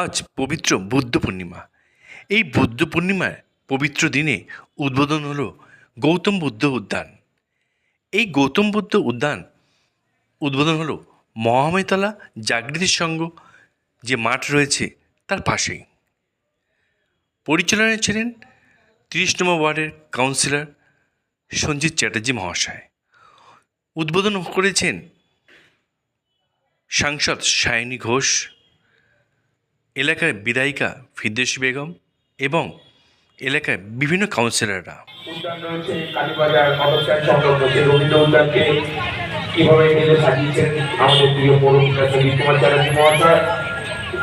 আজ পবিত্র বুদ্ধ পূর্ণিমা। এই বুদ্ধ পূর্ণিমার পবিত্র দিনে উদ্বোধন হলো গৌতম বুদ্ধ উদ্যান। এই গৌতম বুদ্ধ উদ্যান উদ্বোধন হলো মহাময়তলা জাগৃতি সংঘ যে মাঠ রয়েছে তার পাশেই। পরিচালনায় ছিলেন তিরিশ নম্বর ওয়ার্ডের কাউন্সিলর সঞ্জিত চ্যাটার্জি মহাশয়। উদ্বোধন করেছেন সাংসদ সায়নী ঘোষ এলাকার বিধায়িকা ফিরদৌসী বেগম এবং এলাকার বিভিন্ন কাউন্সিলররা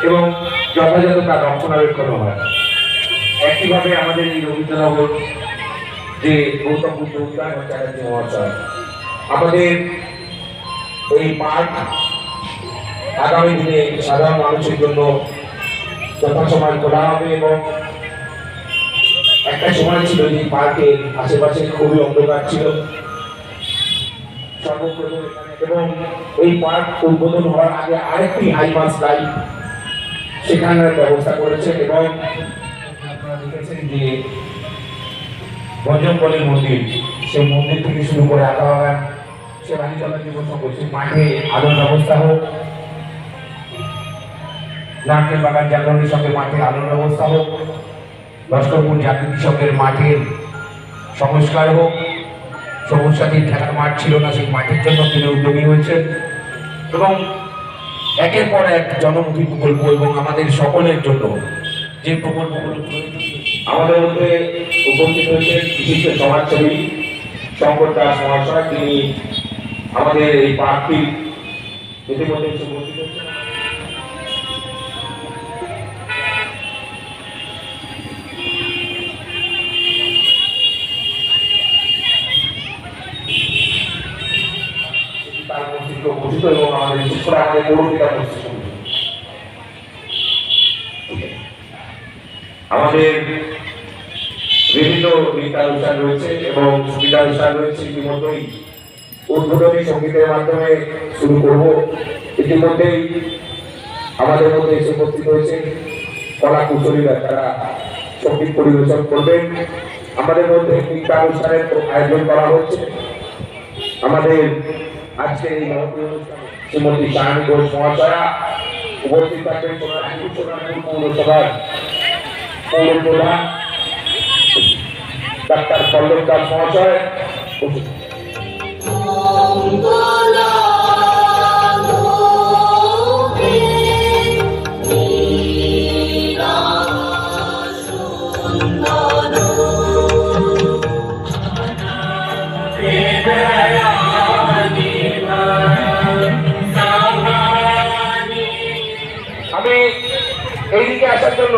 এবং যথাযথ তার রক্ষণাবেক্ষণ হয়। একইভাবে আমাদের এই রবীন্দ্রনগর যে গৌতম বুদ্ধ উদ্যান চ্যাটার্জি মহাশয়। আমাদের এই পার্ক আগামী দিনে সাধারণ মানুষের জন্য যথাসময় খোলা হবে এবং একটা সময় ছিল যে পার্কের আশেপাশে খুবই অন্ধকার ছিল। এবং এই পার্ক উদ্বোধন হওয়ার আগে আরেকটি হাইমাস লাইট সেখানের ব্যবস্থা করেছে এবং মন্দির, সেই মন্দির থেকে শুরু করে আঁকা সে রানীচন্দ্র জীবন সংঘ সেই মাঠে আলোর ব্যবস্থা হোক নারকেল বাগান জাগরণের সঙ্গে মাঠে আলোর ব্যবস্থা হোক, লস্করপুর জাগৃতি সংঘের মাঠের সংস্কার হোক সবুজ সাথীর খেলার মাঠ ছিল না, সেই মাঠের জন্য তিনি উদ্যোগী হয়েছেন। এবং একের পর এক জনমুখী প্রকল্প এবং আমাদের সকলের জন্য যে প্রকল্পগুলো আমাদের মধ্যে উপস্থিত হয়েছেন বিশিষ্ট সমাজসেবী শঙ্কর দাস মহাশয়, তিনি আমাদের এই পার্কটি ইতিমধ্যে উপস্থিত হয়েছেন। আমাদের বিভিন্ন নৃত্যানুষ্ঠান রয়েছে এবং সুবিধানুষ্ঠান রয়েছে ইতিমধ্যেই উদ্বোধনী সঙ্গীতের মাধ্যমে শুরু করব। ইতিমধ্যেই আমাদের মধ্যে এসে উপস্থিত হয়েছে কলা কুশলীরা, তারা সংগীত পরিবেশন করবেন। আমাদের মধ্যে নৃত্যানুষ্ঠানের আয়োজন করা হচ্ছে। আমাদের আজকের এই শ্রীমতী শাহানি ঘোষ মহাশয়া উপস্থিত থাকবেন। পৌরসভার পৌর প্রধান ডাক্তার পল্লব দাস মহাশয়। আমি এইদিকে আসার জন্য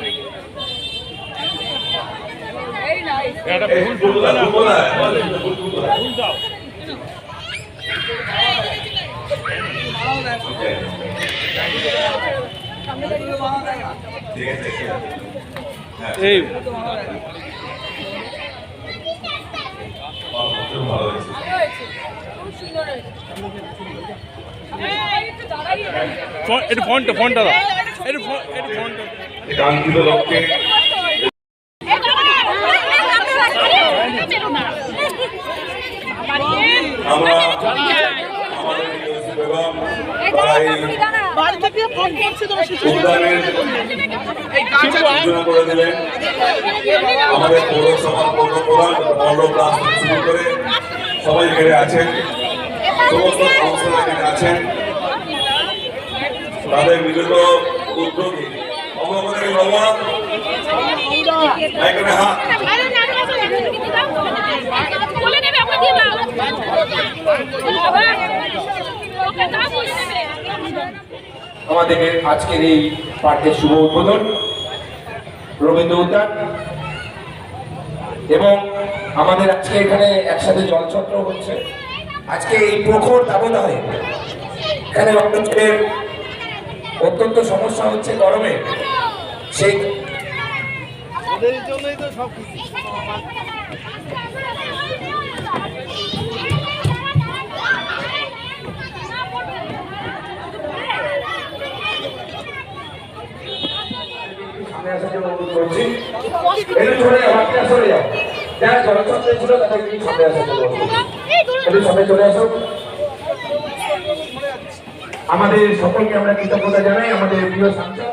ফুলগুলা, ফুলগুলা, ফুলগুলা। Okay. ঠিক আছে এই খুব ভালো হয়েছে একটু ফোনটা ফোনটা দাও একটু ফোনটা কাঙ্ক্ষিত লক্ষ্যে আমরা আমাদের ইউসুফ বেগম তারা এই বাড়ি থেকে ফোন করছি তোমার শিশু উদ্যানের সূচনা করে দিলেন। আমাদের পৌরসভা পৌর প্রধান থেকে শুরু করে সবাই এখানে আছেন। সমস্ত কাউন্সিলর এখানে আছেন। তাদের নিজস্ব উদ্যোগে। বাবা। এখানে হাত বলে নেবে আমরা দিয়ে দাও ওকে দাও আমাদের আজকের এই পার্কের শুভ উদ্বোধন। রবীন্দ্র উদ্যান। এবং আমাদের আজকে এখানে একসাথে জলচক্র হচ্ছে। আজকে এই প্রখর দাবদাহে এখানে মানুষের অত্যন্ত সমস্যা হচ্ছে গরমে। সেই সামনে আসার জন্য অনুরোধ করছি। একটু সরে যাও আপনি সরে যাও। যারা জলচক্রে ছিল তাদেরকে একটু সামনে চলে আসো। আমাদের সকলকে আমরা কৃতজ্ঞতা জানাই। আমাদের প্রিয় সাংসদ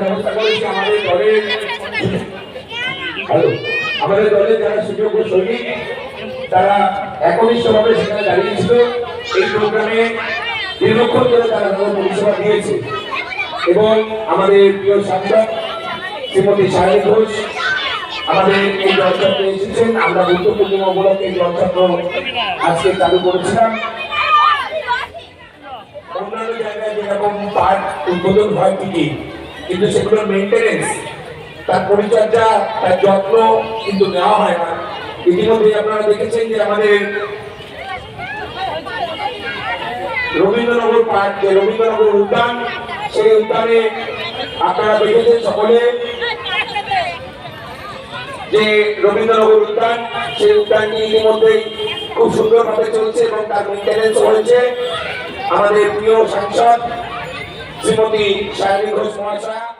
ব্যবস্থা করেছে আমাদের দলের। হ্যালো আমাদের দলের যারা সুযোগ্য সৈনিক তারা একনিষ্ঠভাবে সেখানে দাঁড়িয়েছিল। এই প্রোগ্রামে দীর্ঘক্ষণ ধরে তারা পরিষেবা দিয়েছে। এবং আমাদের প্রিয় সাংসদ শ্রীমতী সায়নী ঘোষ আমাদের এই জলচক্রে এসেছেন। আমরা বুদ্ধ পূর্ণিমা উপলক্ষে এই জলচক্র আজকে চালু করেছিলাম। অন্যান্য জায়গায় পার্ক উদ্বোধন হয় ঠিকই, কিন্তু তার পরিচর্যা, তার যত্ন কিন্তু নেওয়া হয় না। আপনারা দেখেছেন যে আমাদের রবীন্দ্রনগর পার্ক যে রবীন্দ্রনগর উদ্যান, সেই উদ্যানে আপনারা দেখেছেন সকলে যে রবীন্দ্রনগর উদ্যান, সেই উদ্যানটি ইতিমধ্যেই খুব সুন্দরভাবে চলছে এবং তার মেন্টেন্স হয়েছে। আমাদের প্রিয় সাংসদ শ্রীমতী শারী ঘোষ মহাশয়া